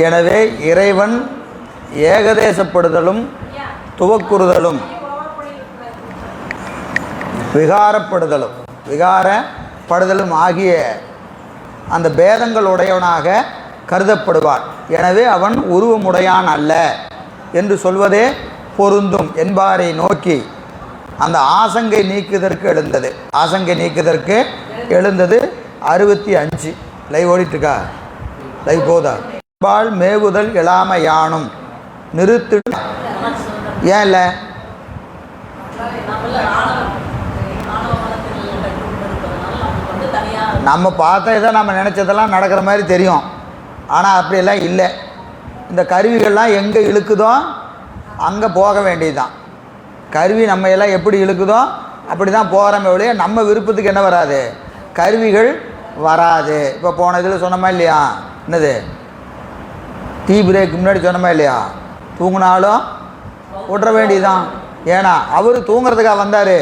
எனவே இறைவன் ஏகதேசப்படுதலும் துவக்குறுதலும் விகாரப்படுதலும் விகாரப்படுதலும் ஆகிய அந்த பேதங்கள் உடையவனாக கருதப்படுவான் எனவே அவன் உருவமுடையான் அல்ல என்று சொல்வதே பொருந்தும் என்பாரை நோக்கி அந்த ஆசங்கை நீக்குதற்கு எழுந்தது. ஆசங்கை நீக்குதற்கு எழுந்தது அறுபத்தி அஞ்சு. லைவ் ஓடிட்டுருக்கா லைவ் போதா? பால் மேவுதல் இளாம யானும் நிறுத்து ஏன் இல்லை நம்ம பார்த்த இதை நம்ம நினச்சதெல்லாம் நடக்கிற மாதிரி தெரியும். ஆனால் அப்படியெல்லாம் இல்லை. இந்த கருவிகள்லாம் எங்கே இழுக்குதோ அங்கே போக வேண்டியதுதான். கருவி நம்ம எல்லாம் எப்படி இழுக்குதோ அப்படி தான் போகிறோமே ஒழிய நம்ம விருப்பத்துக்கு என்ன வராது? கருவிகள் வராது. இப்போ போன இதில் சொன்னோமா இல்லையா? என்னது? டீ பிரேக் முன்னாடி சொன்னோமா இல்லையா? தூங்கினாலும் விட்ற வேண்டியதுதான். ஏன்னா அவர் தூங்குறதுக்காக வந்தார்.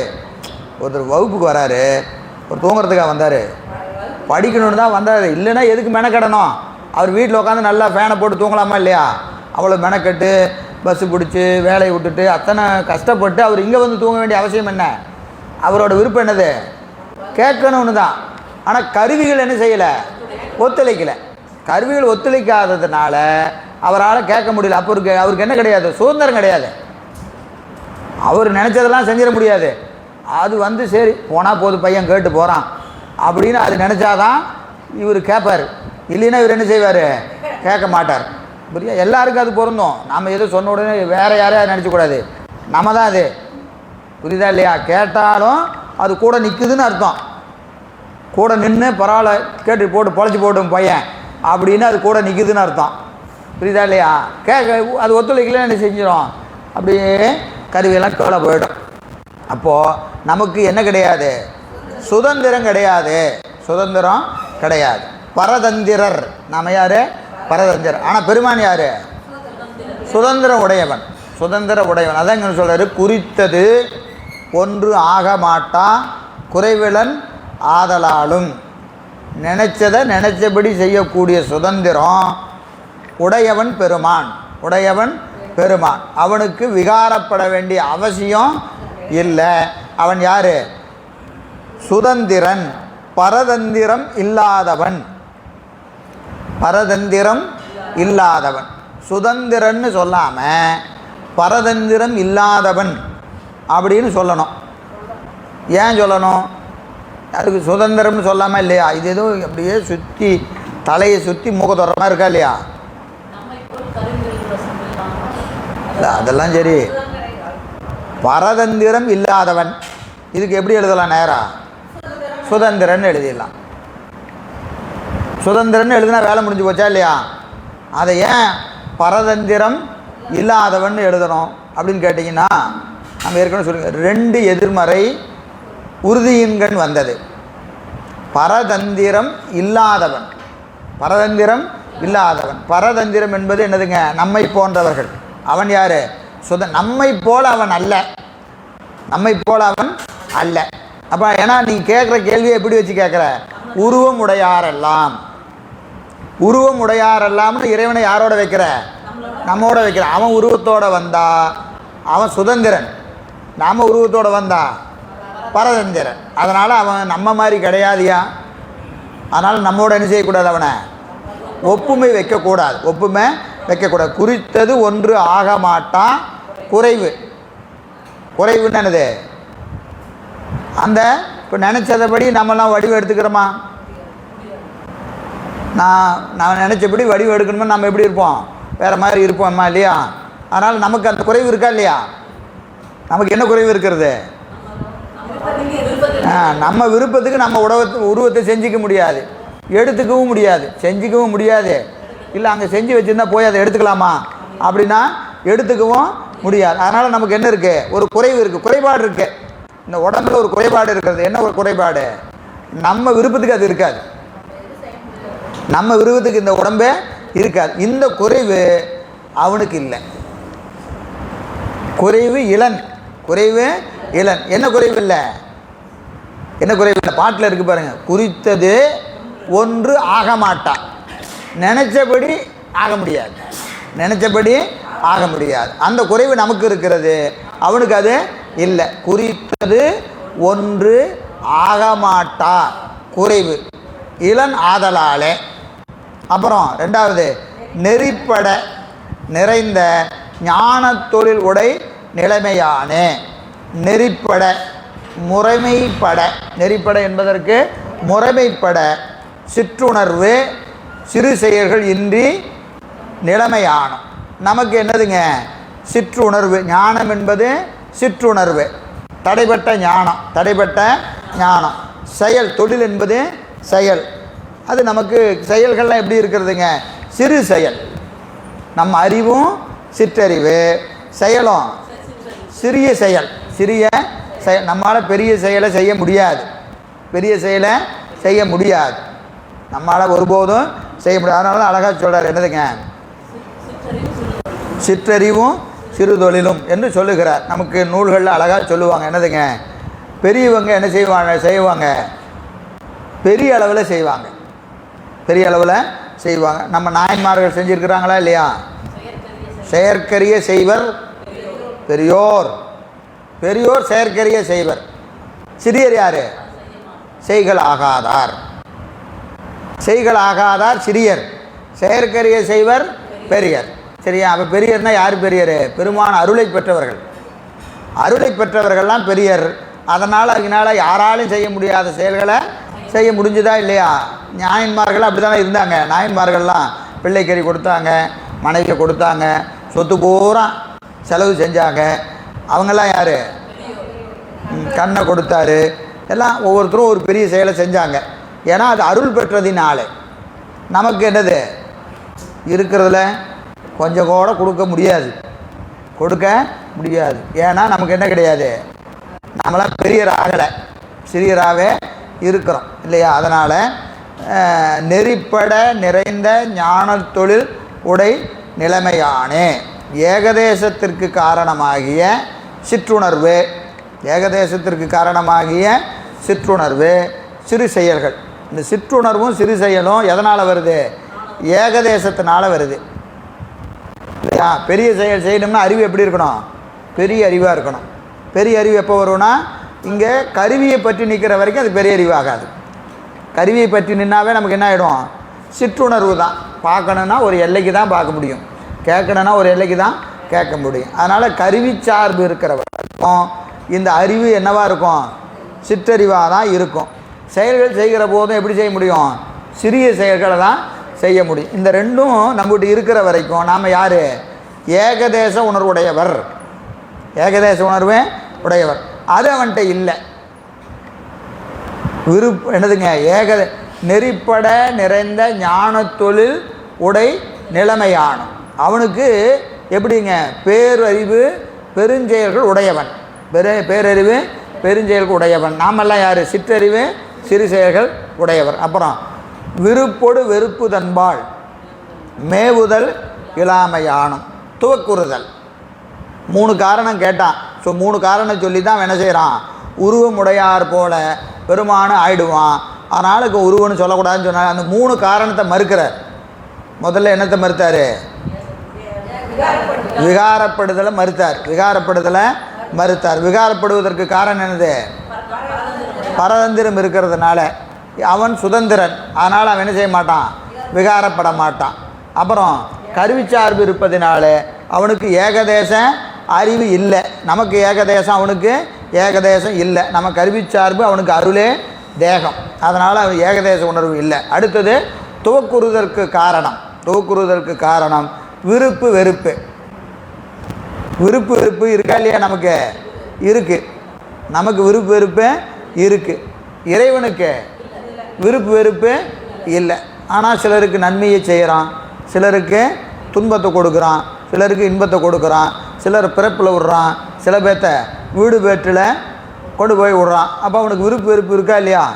ஒருத்தர் வகுப்புக்கு வராரு. ஒரு தூங்குறதுக்காக வந்தார். படிக்கணும்னு தான் வந்தார். இல்லைன்னா எதுக்கு மெனக்கெடணும்? அவர் வீட்டில் உட்காந்து நல்லா ஃபேனை போட்டு தூங்கலாமா இல்லையா? அவ்வளோ மெனக்கெட்டு பஸ்ஸு பிடிச்சி வேலையை விட்டுட்டு அத்தனை கஷ்டப்பட்டு அவர் இங்கே வந்து தூங்க வேண்டிய அவசியம் என்ன? அவரோட விருப்பம் என்னது? கேட்கணும்னு தான். ஆனால் கருவிகள் என்ன செய்யலை? ஒத்துழைக்கலை. கருவிகள் ஒத்துழைக்காததுனால அவரால் கேட்க முடியல. அப்போ அவருக்கு அவருக்கு என்ன கிடையாது? சுதந்திரம் கிடையாது. அவர் நினச்சதெல்லாம் செஞ்சிட முடியாது. அது வந்து சரி போனால் போது பையன் கேட்டு போகிறான் அப்படின்னு அது நினச்சாதான் இவர் கேட்பார் இல்லைன்னா இவர் என்ன செய்வார்? கேட்க மாட்டார். புரியா எல்லாருக்கும் அது பொருந்தும். நாம் எதுவும் சொன்ன உடனே வேறு யாரையும் நினச்சக்கூடாது நம்ம தான் அது. புரியுதா இல்லையா? கேட்டாலும் அது கூட நிற்குதுன்னு அர்த்தம். கூட நின்று பரவாயில்ல கேட்டு போட்டு பொழைச்சி போட்டும் பையன். அப்படின்னு அது கூட நிற்குதுன்னு அர்த்தம். புரியுதா இல்லையா? கேட்க அது ஒத்துழைக்கலன்னு என்ன செஞ்சிடும் அப்படியே கருவியெல்லாம் கீழே போயிடும். அப்போது நமக்கு என்ன கிடையாது? சுதந்திரம் கிடையாது. சுதந்திரம் கிடையாது. பரதந்திரர். நாம் யார்? பரதந்திரர். ஆனால் பெருமான் யார்? சுதந்திர உடையவன். சுதந்திர உடையவன். அதான் இங்கே சொல்கிறாரு குறித்தது ஒன்று ஆக மாட்டா குறைவிலன் ஆதலாலும். நினைச்சதை நினைச்சபடி செய்யக்கூடிய சுதந்திரம் உடையவன் பெருமான் உடையவன் பெருமான். அவனுக்கு விகாரப்பட வேண்டிய அவசியம் இல்லை. அவன் யார்? சுதந்திரன். பரதந்திரம் இல்லாதவன். பரதந்திரம் இல்லாதவன். சுதந்திரன்னு சொல்லாமல் பரதந்திரம் இல்லாதவன் அப்படின்னு சொல்லணும். ஏன் சொல்லணும்? அதுக்கு சுதந்திரம்னு சொல்லாமல் இல்லையா? இது எதுவும் அப்படியே சுற்றி தலையை சுற்றி மூக்க இருக்கா இல்லையா? இல்லை அதெல்லாம் சரி. பரதந்திரம் இல்லாதவன். இதுக்கு எப்படி எழுதலாம் நேரா? சுதந்திரன் எழுதிடலாம். சுதந்திரன் எழுதினா வேலை முடிஞ்சு போச்சா இல்லையா? அதை ஏன் பரதந்திரம் இல்லாதவன் எழுதணும் அப்படின்னு கேட்டிங்கன்னா நம்ம ஏற்கனவே சொல்லுங்கள் ரெண்டு எதிர்மறை உறுதியின்கண் வந்தது. பரதந்திரம் இல்லாதவன். பரதந்திரம் இல்லாதவன். பரதந்திரம் என்பது என்னதுங்க? நம்மை போன்றவர்கள். அவன் யார்? சுத நம்மை போல அவன் அல்ல. நம்மை போல அவன் அல்ல. அப்போ ஏன்னா நீ கேட்குற கேள்வியை எப்படி வச்சு கேட்குற உருவம் உடையாரெல்லாம். உருவம் உடையாரெல்லாம்னு இறைவனை யாரோட வைக்கிற? நம்மோட வைக்கிற. அவன் உருவத்தோட வந்தா அவன் சுதந்திரன். நாம உருவத்தோட வந்தா பரதந்திரன். அதனால் அவன் நம்ம மாதிரி கிடையாதியா? அதனால் நம்மோட என்ன செய்யக்கூடாது அவனை? ஒப்புமை வைக்கக்கூடாது. ஒப்புமை வைக்கக்கூடாது. குறித்தது ஒன்று ஆக மாட்டான். குறைவு. குறைவுன்னு என்னது? அந்த இப்போ நினச்சதபடி நம்மலாம் வடிவு எடுத்துக்கிறோமா? நான் நான் நினச்சபடி வடிவு எடுக்கணுமா நம்ம எப்படி இருப்போம்? வேறு மாதிரி இருப்போம்மா இல்லையா? அதனால் நமக்கு அந்த குறைவு இருக்கா இல்லையா? நமக்கு என்ன குறைவு இருக்கிறது? நம்ம விருப்பத்துக்கு நம்ம உடவத்தை உருவத்தை செஞ்சுக்க முடியாது. எடுத்துக்கவும் முடியாது. செஞ்சுக்கவும் முடியாது. இல்லை அங்கே செஞ்சு வச்சுருந்தா போய் அதை எடுத்துக்கலாமா? அப்படின்னா எடுத்துக்கவும் முடியாது. அதனால் நமக்கு என்ன இருக்குது ஒரு குறைவு இருக்குது குறைபாடு இருக்குது இந்த உடம்புல ஒரு குறைபாடு இருக்கிறது. என்ன ஒரு குறைபாடு? நம்ம விருப்பத்துக்கு அது இருக்காது. நம்ம விருப்பத்துக்கு இந்த உடம்பே இருக்காது. இந்த குறைவு அவனுக்கு இல்லை. குறைவு இளன். குறைவு இளன் என்ன குறைவு இல்லை? என்ன குறைவு இல்லை? பாட்டில் இருக்கு பாருங்க. குறித்தது ஒன்று ஆக மாட்டான் நினச்சபடி ஆக முடியாது. நினச்சபடி ஆக முடியாது. அந்த குறைவு நமக்கு இருக்கிறது. அவனுக்கு அது இல்லை. குறித்தது ஒன்று ஆகமாட்டா குறைவு. இளன் ஆதலாலே. அப்புறம் ரெண்டாவது நெறிப்பட நிறைந்த ஞான தொழில் உடை நிலைமையானே. நெறிப்பட முறைமைப்பட. நெறிப்பட என்பதற்கு முறைமைப்பட சிற்றுணர்வு சிறு செயல்கள் இன்றி நிலைமையானம். நமக்கு என்னதுங்க? சிற்றுணர்வு. ஞானம் என்பது சிற்றுணர்வு. தடைப்பட்ட ஞானம். தடைப்பட்ட ஞானம். செயல் தொழில் என்பது செயல். அது நமக்கு செயல்கள்லாம் எப்படி இருக்கிறதுங்க? சிறு செயல். நம்ம அறிவும் சிற்றறிவு. செயலும் சிறிய செயல். சிறிய செயல் நம்மளால் பெரிய செயலை செய்ய முடியாது. பெரிய செயலை செய்ய முடியாது. நம்மளால் ஒருபோதும் செய்ய முடியாது. அதனால தான் அழகாக சொல்கிறார் என்னதுங்க? சிற்றறிவும் சிறு தொழிலும் என்று சொல்லுகிறார். நமக்கு நூல்களில் அழகாக சொல்லுவாங்க. என்னதுங்க? பெரியவங்க என்ன செய்வாங்க? செய்வாங்க. பெரிய அளவில் செய்வாங்க. பெரிய அளவில் செய்வாங்க. நம்ம நாயன்மார்கள் செஞ்சுருக்கிறாங்களா இல்லையா? செயற்கரிய செய்வர் பெரியோர். பெரியோர் செயற்கரிய செய்வர். சிறியர் யார்? செய்கள் ஆகாதார். செய்கள் ஆகாதார் சிறியர். செயற்கரிய செய்வர் பெரியர். சரியா? அப்போ பெரியர்னா யார் பெரியர்? பெருமான அருளை பெற்றவர்கள். அருளை பெற்றவர்கள்லாம் பெரியர். அதனால் அதனால் யாராலும் செய்ய முடியாத செயல்களை செய்ய முடிஞ்சுதா இல்லையா? நியாயன்மார்கள் அப்படி தானே இருந்தாங்க. நாயன்மார்கள்லாம் பிள்ளைக்கறி கொடுத்தாங்க மனைவியை கொடுத்தாங்க சொத்து பூரா செலவு செஞ்சாங்க. அவங்கெல்லாம் யார்? கண்ணை கொடுத்தாரு. எல்லாம் ஒவ்வொருத்தரும் ஒரு பெரிய செயலை செஞ்சாங்க. ஏன்னா அது அருள் பெற்றதினால நமக்கு என்னது? இருக்கிறதுல கொஞ்சம் கூட கொடுக்க முடியாது. கொடுக்க முடியாது. ஏன்னா நமக்கு என்ன கிடையாது? நம்மளாம் பெரியராகலை சிறியராகவே இருக்கிறோம் இல்லையா? அதனால் நெறிப்பட நிறைந்த ஞான தொழில் உடை நிலைமையானே. ஏகதேசத்திற்கு காரணமாகிய சிற்றுணர்வு. ஏகதேசத்திற்கு காரணமாகிய சிற்றுணர்வு சிறு செயல்கள். இந்த சிற்றுணர்வும் சிறு செயலும் எதனால் வருது? ஏகதேசத்தினால் வருது. இல்லையா பெரிய செயல் செய்யணும்னா அறிவு எப்படி இருக்கணும்? பெரிய அறிவாக இருக்கணும். பெரிய அறிவு எப்போ வரும்னா இங்கே கருவியை பற்றி நிற்கிற வரைக்கும் அது பெரிய அறிவாகாது கருவியை பற்றி நின்னாவே நமக்கு என்ன ஆகிடும் சிற்றுணர்வு தான். பார்க்கணுன்னா ஒரு எல்லைக்கு தான் பார்க்க முடியும். கேட்கணுன்னா ஒரு எல்லைக்கு தான் கேட்க முடியும். அதனால் கருவி சார்பு இருக்கிற வரைக்கும் இந்த அறிவு என்னவாக இருக்கும்? சிற்றறிவாக தான் இருக்கும். செயல்கள் செய்கிற போதும் எப்படி செய்ய முடியும்? சிறிய செயல்களை தான் செய்ய முடியும். இந்த ரெண்டும் நம்மகிட்ட இருக்கிற வரைக்கும் நாம் யார்? ஏகதேச உணர்வுடையவர். ஏகதேச உணர்வே உடையவர். அது அவன்கிட்ட இல்லை. விருப்ப என்னதுங்க? ஏக நெறிப்பட நிறைந்த ஞான தொழில் உடை நிலைமையானும் அவனுக்கு எப்படிங்க? பேரறிவு பெருஞ்செயல்கள் உடையவன். பெரு பேரறிவு பெருஞ்செயல்கள் உடையவன். நாமெல்லாம் யார்? சிற்றறிவு சிறு செயல்கள் உடையவர். அப்புறம் விருப்பொடு வெறுப்பு தன்பால் மேவுதல் இளாமையானம் துவக்குறுதல். மூணு காரணம் கேட்டான். ஸோ மூணு காரணம் சொல்லி தான் என்ன செய்கிறான் உருவமுடையார் போல பெருமானு ஆயிடுவான். அதனால் இப்போ சொல்லக்கூடாதுன்னு சொன்னார் அந்த மூணு காரணத்தை மறுக்கிறார். முதல்ல என்னத்தை மறுத்தார்? விகாரப்படுதலை. மறுத்தார். விகாரப்படுதலை மறுத்தார். விகாரப்படுவதற்கு காரணம் என்னது? பரதந்திரம் இருக்கிறதுனால அவன் சுதந்திரன். அதனால் அவன் என்ன செய்ய மாட்டான்? விகாரப்பட மாட்டான். அப்புறம் கருவிச்சார்பு இருப்பதினால அவனுக்கு ஏகதேச அறிவு இல்லை. நமக்கு ஏகதேசம் அவனுக்கு ஏகதேசம் இல்லை. நம்ம கருவிச்சார்பு அவனுக்கு அருளே தேகம். அதனால் அவன் ஏகதேச உணர்வு இல்லை. அடுத்தது துவக்குறுதற்கு காரணம். துவக்குறுதற்கு காரணம் விருப்பு வெறுப்பு. விருப்பு வெறுப்பு இருக்கா இல்லையா நமக்கு? இருக்குது நமக்கு விருப்பு வெறுப்பு இருக்குது இறைவனுக்கு விருப்பு வெறுப்பு இல்லை. ஆனால் சிலருக்கு நன்மையை செய்கிறான் சிலருக்கு துன்பத்தை கொடுக்குறான். சிலருக்கு இன்பத்தை கொடுக்குறான். சிலர் பிறப்பில் விடுறான். சில பேர்த்த வீடு பேற்றில் கொண்டு போய் விடுறான். அப்போ அவனுக்கு விருப்பு வெறுப்பு இருக்கா இல்லையா?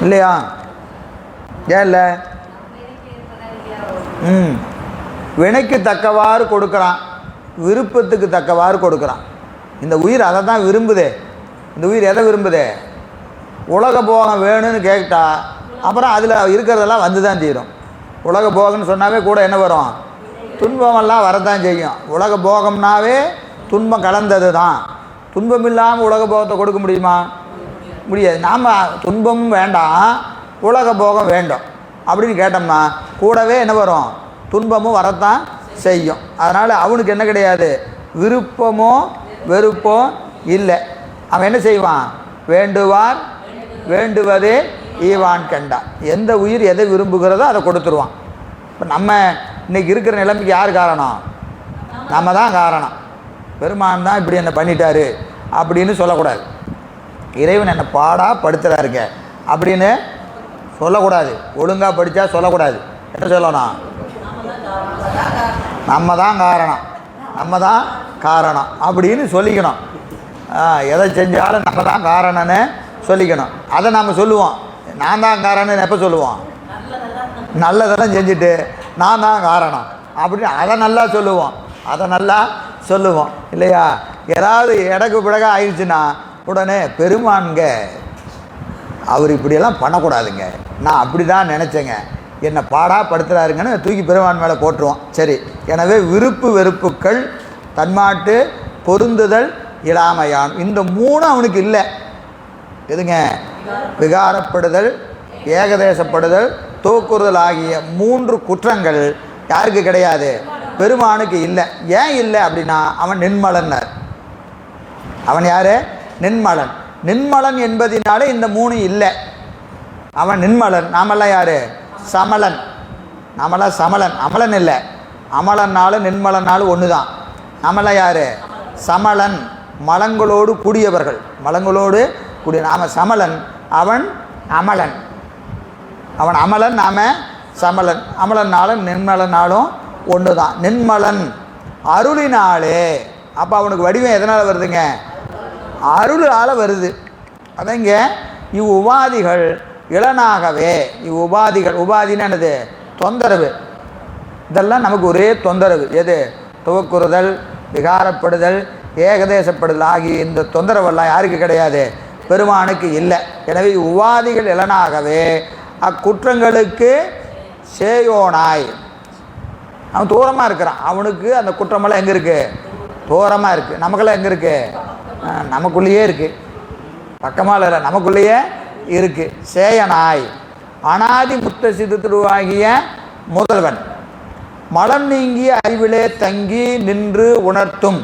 இல்லையா? ஏன் இல்லை? வினைக்கு தக்கவாறு கொடுக்குறான். விருப்பத்துக்கு தக்கவாறு கொடுக்குறான். இந்த உயிர் அதை தான் விரும்புதே. இந்த உயிர் எதை விரும்புதே? உலக போகம் வேணும்னு கேட்டா அப்புறம் அதில் இருக்கிறதெல்லாம் வந்து தான் தீரும். உலக போகம்னு சொன்னாவே கூட என்ன வரும்? துன்பமெல்லாம் வரதான் செய்யும். உலக போகம்னாவே துன்பம் கலந்தது தான் துன்பம் இல்லாமல் உலக போகத்தை கொடுக்க முடியுமா? முடியாது. நாம் துன்பமும் வேண்டாம் உலக போகம் வேண்டும். அப்படின்னு கேட்டோம்னா கூடவே என்ன வரும்? துன்பமும் வரத்தான் செய்யும். அதனால் அவனுக்கு என்ன கிடையாது? விருப்பமோ வெறுப்போ இல்லை. அவன் என்ன செய்வான்? வேண்டுவார் வேண்டுவதே ஈவான் கண்டா எந்த உயிர் எதை விரும்புகிறதோ அதை கொடுத்துருவான். இப்போ நம்ம இன்னைக்கு இருக்கிற நிலைமைக்கு யார் காரணம்? நம்ம தான் காரணம். பெருமான் தான் இப்படி என்ன பண்ணிட்டாரு அப்படின்னு சொல்லக்கூடாது. இறைவன் என்னை பாடா படுத்துகிறாருங்க அப்படின்னு சொல்லக்கூடாது. ஒழுங்காக படித்தா சொல்லக்கூடாது. என்ன சொல்லணும்? நம்ம தான் காரணம். நம்ம தான் காரணம். அப்படின்னு சொல்லிக்கணும். எதை செஞ்சாலும் நம்ம தான் காரணம்னு சொல்லிக்கணும். அதை நம்ம சொல்லுவோம். நான் தான் காரணம்னு எப்போ சொல்லுவோம்? நல்லதெல்லாம் செஞ்சுட்டு நான் தான் காரணம். அப்படின்னு அதை நல்லா சொல்லுவோம். அதை நல்லா சொல்லுவோம். இல்லையா? ஏதாவது இடக்கு பிடக ஆயிடுச்சுன்னா உடனே பெருமான்க அவர் இப்படியெல்லாம் பண்ணக்கூடாதுங்க. நான் அப்படி தான் நினச்சேங்க. என்னை பாடா படுத்துறாருங்கன்னு தூக்கி பெருமான் மேலே போட்டுருவோம். சரி எனவே விருப்பு வெறுப்புக்கள் தன்மாட்டு பொருந்துதல் இடாமையான் இந்த மூணு அவனுக்கு இல்லை. எதுங்க? விகாரப்படுதல் ஏகதேசப்படுதல் தூக்குறுதல் ஆகிய மூன்று குற்றங்கள் யாருக்கு கிடையாது? பெருமானுக்கு இல்லை. ஏன் இல்லை அப்படின்னா அவன் நின்மலன்னர். அவன் யார்? நின்மலன். நின்மலன் என்பதினாலே இந்த மூணு இல்லை. அவன் நின்மலன். நாமெல்லாம் யாரு? சமலன். நாமெல்லாம் சமலன். அமலன் இல்லை. அமலன்னாலும் நின்மலன்னாலும் ஒன்று தான் நாமெல்லாம் யாரு? சமலன். மலங்களோடு கூடியவர்கள். மலங்களோடு கூடிய நாம சமலன். அவன் அமலன். அவன் அமலன் நாம சமலன். அமலன்னாலும் நின்மலனாலும் ஒன்று தான் நின்மலன். அருளினாலே. அப்போ அவனுக்கு வடிவம் எதனால் வருதுங்க? அருளால் வருது. அதங்க இவ் உபாதிகள் இளனாகவே. நீ உபாதிகள் உபாதின்னு என்னது? தொந்தரவு. இதெல்லாம் நமக்கு ஒரே தொந்தரவு. எது? துவக்குறுதல் விகாரப்படுதல் ஏகதேசப்படுதல் ஆகிய இந்த தொந்தரவெல்லாம் யாருக்கு கிடையாது? பெருமானுக்கு இல்லை. எனவே உபாதிகள் இளனாகவே. அக்குற்றங்களுக்கு சேயோனாய். அவன் தூரமாக இருக்கிறான். அவனுக்கு அந்த குற்றமெல்லாம் எங்கே இருக்குது தூரமாக இருக்குது நமக்கெல்லாம் எங்கே இருக்குது நமக்குள்ளேயே இருக்குது பக்கமாக இல்லை நமக்குள்ளேயே இருக்குது சேயனாய். அனாதி முத்த திருவாகிய முதல்வன். மலம் நீங்கிய அறிவிலே தங்கி நின்று உணர்த்தும்.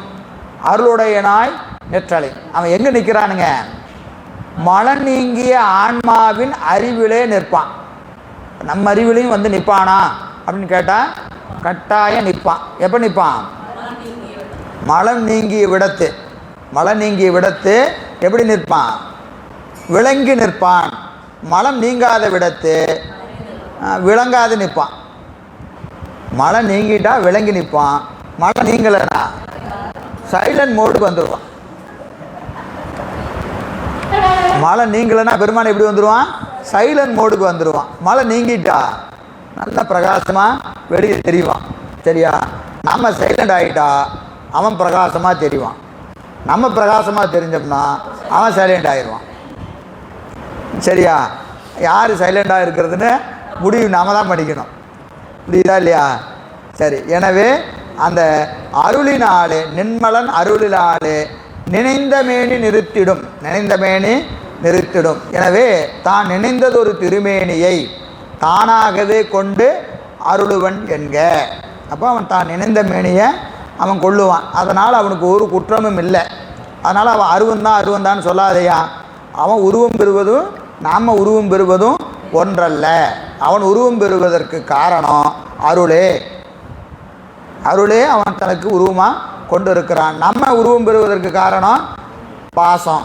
அருளுடையனாய் நெற்றலை. அவன் எங்கே நிற்கிறானுங்க மலம் நீங்கிய ஆன்மாவின் அறிவிலே நிற்பான். நம்ம அறிவிலையும் வந்து நிற்பானா? அப்படின்னு கேட்டால் கட்டாயம் நிற்பான். எப்போ நிற்பான்? மலம் நீங்கிய விடத்து. மலம் நீங்கிய விடத்து எப்படி நிற்பான்? விளங்கி நிற்பான். மலம் நீங்காத விடத்து விளங்காது நிற்பான். மழை நீங்கிட்டா விளங்கி நிற்பான். மழை நீங்கலைன்னா சைலண்ட் மோடுக்கு வந்துடுவான் மழை நீங்கலைன்னா பெருமான் எப்படி வந்துடுவான் சைலண்ட் மோடுக்கு வந்துடுவான் மழை நீங்கிட்டா நல்ல பிரகாசமாக வெளியே தெரிவான். சரியா? நம்ம சைலண்ட் ஆகிட்டா அவன் பிரகாசமாக தெரிவான். நம்ம பிரகாசமாக தெரிஞ்சோம்னா அவன் சைலண்ட் ஆயிடுவான். சரியா? யார் சைலண்டாக இருக்கிறதுன்னு முடிவு நாம தான் படிக்கணும் புரியுதா இல்லையா? சரி எனவே அந்த அருளினாலே நின்மலன் அருளினாலே நினைந்தமேனி நிறுத்திடும். நினைந்தமேனி நிறுத்திடும். எனவே தான் நினைந்தது ஒரு திருமேனியை தானாகவே கொண்டு அருளுவன் என்க. அப்போ அவன் தான் நினைந்த மேனியை அவன் கொள்ளுவான். அதனால் அவனுக்கு ஒரு குற்றமும் இல்லை. அதனால் அவன் அருவன் தான் அருவன் தான் சொல்லாதையா? அவன் உருவம் பெறுவதும் நாம் உருவம் பெறுவதும் ஒன்றல்ல. அவன் உருவம் பெறுவதற்கு காரணம் அருளே. அருளே அவன் தனக்கு உருவமாக கொண்டு இருக்கிறான் நம்ம உருவம் பெறுவதற்கு காரணம் பாசம்.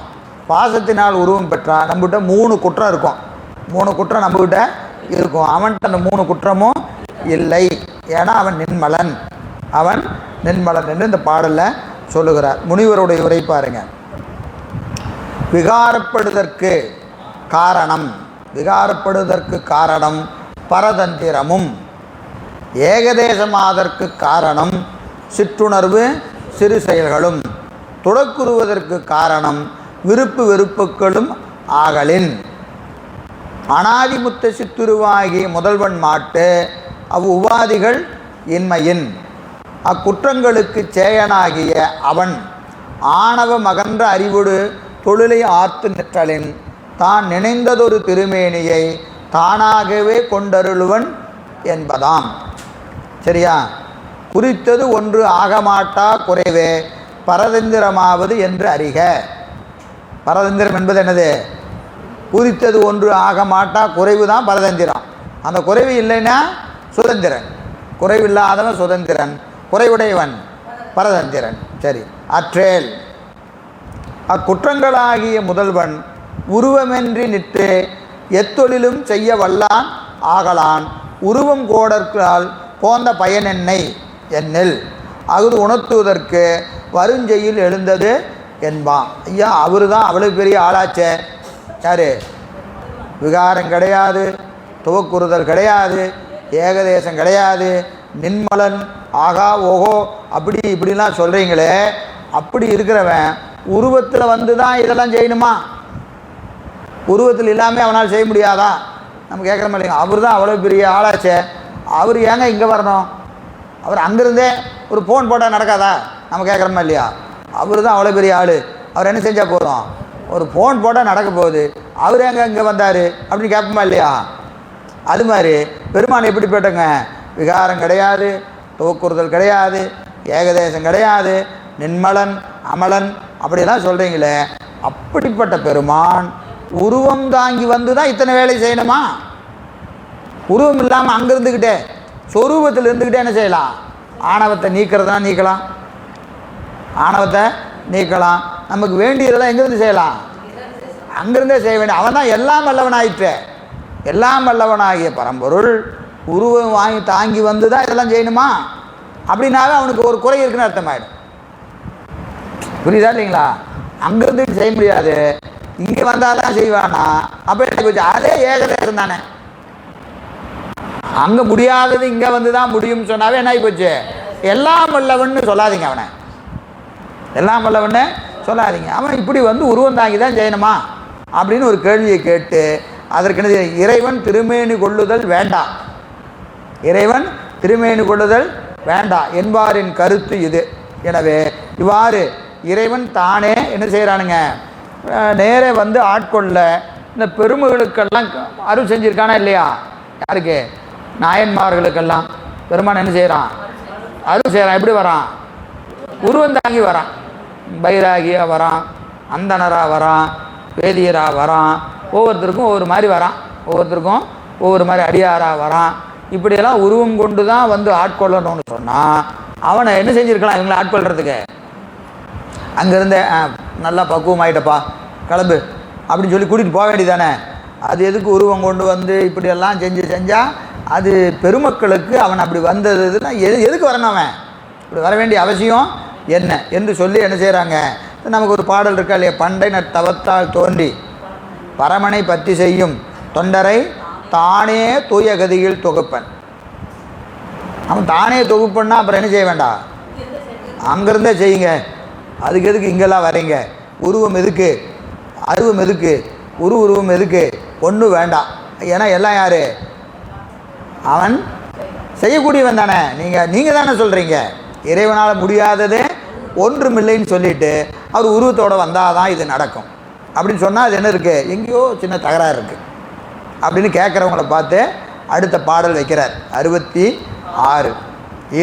பாசத்தினால் உருவம் பெற்றான். நம்மகிட்ட மூணு குற்றம் இருக்கும். மூணு குற்றம் நம்மகிட்ட இருக்கும். அவன்கிட்ட அந்த மூணு குற்றமும் இல்லை. ஏன்னா அவன் நின்மலன். அவன் நின்மலன் என்று இந்த பாடலில் சொல்லுகிறார். முனிவருடைய உரை பாருங்கள் விகாரப்படுதற்கு காரணம். விகாரப்படுவதற்கு காரணம் பரதந்திரமும். ஏகதேசமாதற்கு காரணம் சிற்றுணர்வு சிறு செயல்களும். துடக்குறுவதற்கு காரணம் விருப்பு வெறுப்புகளும் ஆகலின். அனாதிமுத்த சித்துருவாகி முதல்வன் மாட்டு அவ் உபாதிகள் இன்மையின். அக்குற்றங்களுக்கு சேயனாகிய அவன் ஆணவ மகன்ற அறிவுடு தொழிலை ஆர்த்து நிற்றலின் தான் நினைந்ததொரு திருமேனியை தானாகவே கொண்டருளுவன் என்பதாம். சரியா? குறித்தது ஒன்று ஆகமாட்டா குறைவே பரதந்திரமாவது என்று அறிக. பரதந்திரம் என்பது என்னது? குறித்தது ஒன்று ஆகமாட்டா குறைவு தான் பரதந்திரம். அந்த குறைவு இல்லைன்னா சுதந்திரன். குறைவில்லாதவன் சுதந்திரன். குறைவுடையவன் பரதந்திரன். சரி அற்றேல். அக்குற்றங்களாகிய முதல்வன் உருவமென்றி நிற்று எத்தொழிலும் செய்ய வல்லான் ஆகலான் உருவம் கோடற்கால் போந்த பயனென்னை என்னில். அகுது உணர்த்துவதற்கு வருஞ்செயில் எழுந்தது என்பான். ஐயா அவரு தான் அவ்வளோ பெரிய ஆளாச்சே. யாரு? விகாரம் கிடையாது துவக்குறுதல் கிடையாது ஏகதேசம் கிடையாது நின்மலன் ஆகா ஓஹோ அப்படி இப்படிலாம் சொல்கிறீங்களே அப்படி இருக்கிறவன் உருவத்தில் வந்து தான் இதெல்லாம் செய்யணுமா? உருவத்தில் இல்லாமல் அவனால் செய்ய முடியாதா? நம்ம கேட்குற இல்லைங்க. அவர் தான் அவ்வளோ பெரிய ஆளாச்சே. அவர் ஏங்க இங்கே வரணும்? அவர் அங்கேருந்தே ஒரு ஃபோன் போட்டால் நடக்காதா? நம்ம கேட்குறோமா இல்லையா? அவர் தான் அவ்வளோ பெரிய ஆள். அவர் என்ன செஞ்சால் போதும்? ஒரு ஃபோன் போட்டால் நடக்க போகுது. அவர் எங்கே இங்கே வந்தார்? அப்படின்னு கேட்போமா இல்லையா? அது மாதிரி பெருமான் எப்படிப்பட்டங்க விகாரம் கிடையாது துவக்குறுதல் கிடையாது ஏகதேசம் கிடையாது நின்மலன் அமலன் அப்படியெல்லாம் சொல்கிறீங்களே அப்படிப்பட்ட பெருமான் உருவம் தாங்கி வந்து தான் இத்தனை வேலை செய்யணுமா? உருவம் இல்லாமல் அங்கே இருந்துக்கிட்டே சொரூபத்தில் இருந்துக்கிட்டே என்ன செய்யலாம்? ஆணவத்தை நீக்கிறதா நீக்கலாம். ஆணவத்தை நீக்கலாம். நமக்கு வேண்டியதெல்லாம் எங்கேருந்து செய்யலாம்? அங்கிருந்தே செய்ய வேண்டிய அவன் தான் எல்லாம் வல்லவனாயிற்று. எல்லாம் வல்லவனாகிய பரம்பொருள் உருவம் வாங்கி தாங்கி வந்து தான் இதெல்லாம் செய்யணுமா? அப்படின்னாவே அவனுக்கு ஒரு குறை இருக்குன்னு அர்த்தமாயிடும். புரியுதா இல்லைங்களா? அங்கேருந்து செய்ய முடியாது. இங்கே வந்தால் தான் செய்வானா? அப்போ எனக்கு போச்சு? அதே ஏகதேசம் தானே. அங்கே முடியாதது இங்கே வந்து தான் முடியும்னு சொன்னாவே என்ன ஆகி போச்சு? எல்லாம் வல்லவன்னு சொல்லாதீங்க அவனை. எல்லாம் வல்லவன்னு சொல்லாதீங்க. அவன் இப்படி வந்து உருவம் தாங்கி தான் செய்யணுமா? அப்படின்னு ஒரு கேள்வியை கேட்டு அதற்கு என்ன இறைவன் திருமேனி கொள்ளுதல் வேண்டாம் இறைவன் திருமேனி கொள்ளுதல் வேண்டாம் என்பாரின் கருத்து இது. எனவே இவ்வாறு இறைவன் தானே என்ன செய்கிறானுங்க நேரே வந்து ஆட்கொள்ள இந்த பெருமைகளுக்கெல்லாம் அருள் செஞ்சுருக்கானா இல்லையா? யாருக்கு? நாயன்மார்களுக்கெல்லாம். பெருமான் என்ன செய்கிறான் அருள் செய்கிறான் எப்படி வரான்? உருவம் தாங்கி வரான். பைராகியாக வரான் அந்தனராக வரான் வேதியராக வரான். ஒவ்வொருத்தருக்கும் ஒவ்வொரு மாதிரி வரான். ஒவ்வொருத்தருக்கும் ஒவ்வொரு மாதிரி அடியாராக வரான். இப்படியெல்லாம் உருவம் கொண்டு தான் வந்து ஆட்கொள்ளணும்னு சொன்னால் அவனை என்ன செஞ்சுருக்கலாம் இவங்களை அங்கேருந்தே நல்லா பக்குவமாயிட்டப்பா கிளம்பு. அப்படின்னு சொல்லி கூட்டிகிட்டு போக வேண்டியதானே அது எதுக்கு உருவம் கொண்டு வந்து இப்படியெல்லாம் செஞ்சு செஞ்சால் அது பெருமக்களுக்கு அவன் அப்படி வந்ததுன்னா எது எதுக்கு வரணும் அவன்? இப்படி வர வேண்டிய அவசியம் என்ன? என்று சொல்லி என்ன செய்கிறாங்க நமக்கு ஒரு பாடல் இருக்கா இல்லையா? பண்டை நத்தவத்தால் தோன்றி பரமனை பற்றி செய்யும் தொண்டரை தானே தூய கதியில் தொகுப்பன். அவன் தானே தொகுப்பன்னா அப்புறம் என்ன செய்ய வேண்டாம்? அங்கேருந்தே செய்யுங்க. அதுக்கு எதுக்கு இங்கெல்லாம் வரீங்க? உருவம் எதுக்கு? அருவம் எதுக்கு? உரு உருவம் எதுக்கு? ஒன்றும் வேண்டாம். ஏன்னா எல்லாம் யார்? அவன் செய்யக்கூடியவன் தானே. நீங்கள் நீங்கள் தானே சொல்கிறீங்க இறைவனால் முடியாதது ஒன்றும் இல்லைன்னு சொல்லிட்டு அவர் உருவத்தோடு வந்தால் தான் இது நடக்கும். அப்படின்னு சொன்னால் அது என்ன இருக்குது எங்கேயோ சின்ன தகராறு இருக்குது அப்படின்னு கேட்குறவங்கள பார்த்து அடுத்த பாடல் வைக்கிறார். அறுபத்தி ஆறு.